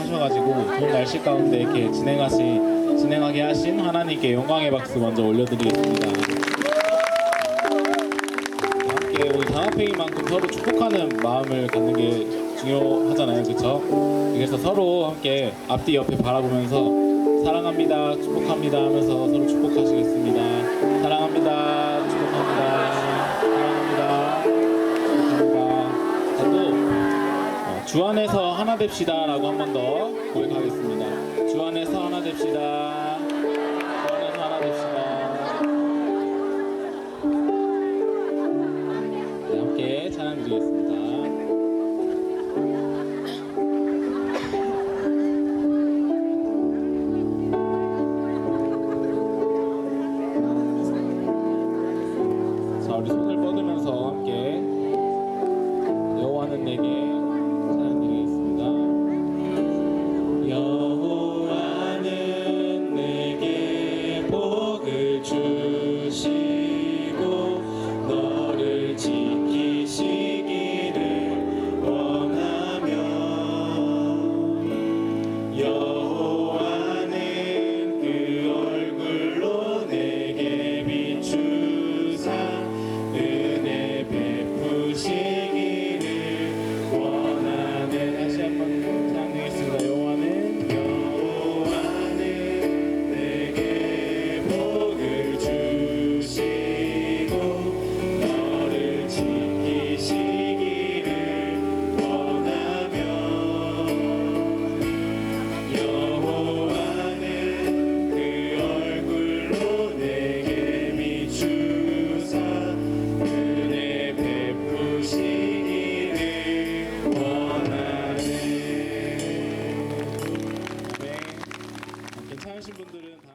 하셔가지고 좋은 날씨 가운데 이렇게 진행하시 진행하게 하신 하나님께 영광의 박수 먼저 올려드리겠습니다. 함께 우리 단합회의만큼 서로 축복하는 마음을 갖는 게 중요하잖아요, 그렇죠? 그래서 서로 함께 앞뒤 옆에 바라보면서 사랑합니다, 축복합니다 하면서 서로 축복하시겠습니다. 사랑합니다, 주 안에서 하나 됩시다라고 한 번 더 고백하겠습니다. 주 안에서 하나 됩시다. 괜찮으신 분들은 다.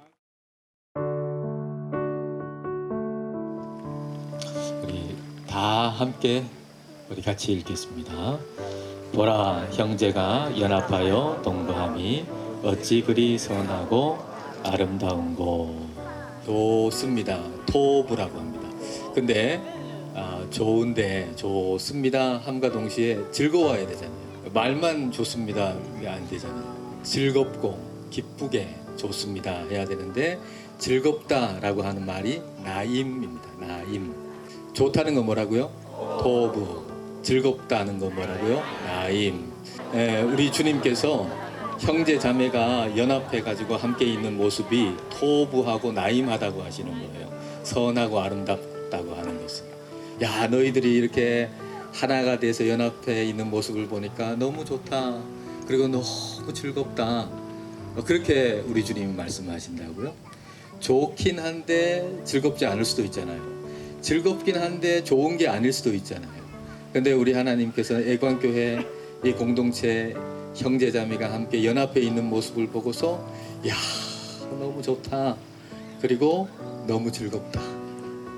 우리 다 함께 우리 같이 읽겠습니다. 보라 형제가 연합하여 동거함이 어찌 그리 선하고 아름다운고 좋습니다. 토부라고 합니다. 근데 아, 좋은데 좋습니다 함과 동시에 즐거워야 되잖아요. 말만 좋습니다 안 되잖아요. 즐겁고 기쁘게 좋습니다 해야 되는데 즐겁다라고 하는 말이 나임입니다. 나임. 좋다는 건 뭐라고요? 토부. 즐겁다는 건 뭐라고요? 나임. 에, 우리 주님께서 형제 자매가 연합해 가지고 함께 있는 모습이 토부하고 나임하다고 하시는 거예요. 선하고 아름답다고 하는 것은. 야, 너희들이 이렇게 하나가 돼서 연합해 있는 모습을 보니까 너무 좋다. 그리고 너무 즐겁다. 어, 그렇게 우리 주님이 말씀하신다고요? 좋긴 한데 즐겁지 않을 수도 있잖아요. 즐겁긴 한데 좋은 게 아닐 수도 있잖아요. 근데 우리 하나님께서 애광교회 이 공동체 형제자매가 함께 연합해 있는 모습을 보고서 야 너무 좋다. 그리고 너무 즐겁다.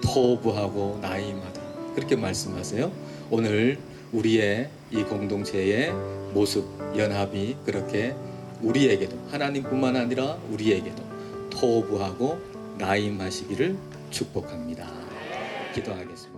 토부하고 나임하다. 그렇게 말씀하세요. 오늘 우리의 이 공동체의 모습 연합이 그렇게 우리에게도 하나님뿐만 아니라 우리에게도 토부하고 나임하시기를 축복합니다. 기도하겠습니다.